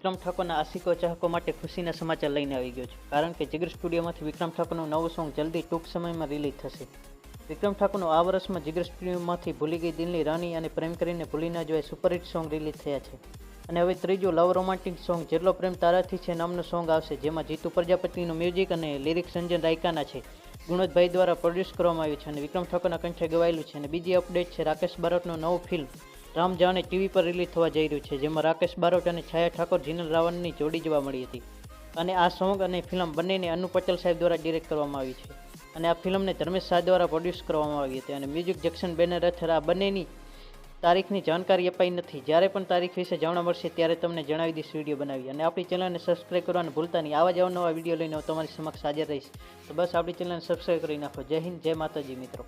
વિક્રમ ઠાકોરના આશિકો ચાહકો માટે ખુશીના સમાચાર લઈને આવી ગયો છું. કારણ કે જીગર સ્ટુડિયોમાંથી વિક્રમ ઠાકોરનું નવું સોંગ જલ્દી ટૂંક સમયમાં રિલીઝ થશે. વિક્રમ ઠાકોરનું આ વર્ષમાં જીગર સ્ટુડિયોમાંથી ભૂલી ગઈ દિલની રાણી અને પ્રેમ કરીને ભૂલી ના જોવાય સુપરહિટ સોંગ રિલીઝ થયા છે. અને હવે ત્રીજું લવ રોમાન્ટિક સોંગ જેટલો પ્રેમ તારાથી છે નામનું સોંગ આવશે, જેમાં જીતુ પ્રજાપતિનું મ્યુઝિક અને લિરિક્સ સંજન રાયકાના છે. ગુણોદભાઈ દ્વારા પ્રોડ્યુસ કરવામાં આવ્યું છે અને વિક્રમ ઠાકોરના કંઠે ગવાયેલું છે. અને બીજી અપડેટ છે, રાકેશ બારોટનું નવું ફિલ્મ રામ જવાને ટીવી પર રિલીઝ થવા જઈ રહ્યું છે, જેમાં રાકેશ બારોટ અને છાયા ઠાકોર જીનલ રાવણની જોડી જોવા મળી હતી. અને આ સોંગ અને ફિલ્મ બંનેને અનુ પટેલ સાહેબ દ્વારા ડિરેક્ટ કરવામાં આવી છે. અને આ ફિલ્મને ધર્મેશ શાહ દ્વારા પ્રોડ્યુસ કરવામાં આવી હતી. અને મ્યુઝિક જેક્શન બેનર હેઠળ આ બંનેની તારીખની જાણકારી અપાઈ નથી. જ્યારે પણ તારીખ વિશે જાણવા મળશે, ત્યારે તમને જણાવી દઈશ વીડિયો બનાવી. અને આપણી ચેનલને સબસ્ક્રાઈબ કરવાનું ભૂલતા નહીં. આવા જ નવા વીડિયો લઈને હું તમારી સમક્ષ હાજર રહીશ. તો બસ, આપણી ચેનલને સબસ્ક્રાઈબ કરી નાખો. જય હિન્દ, જય માતાજી મિત્રો.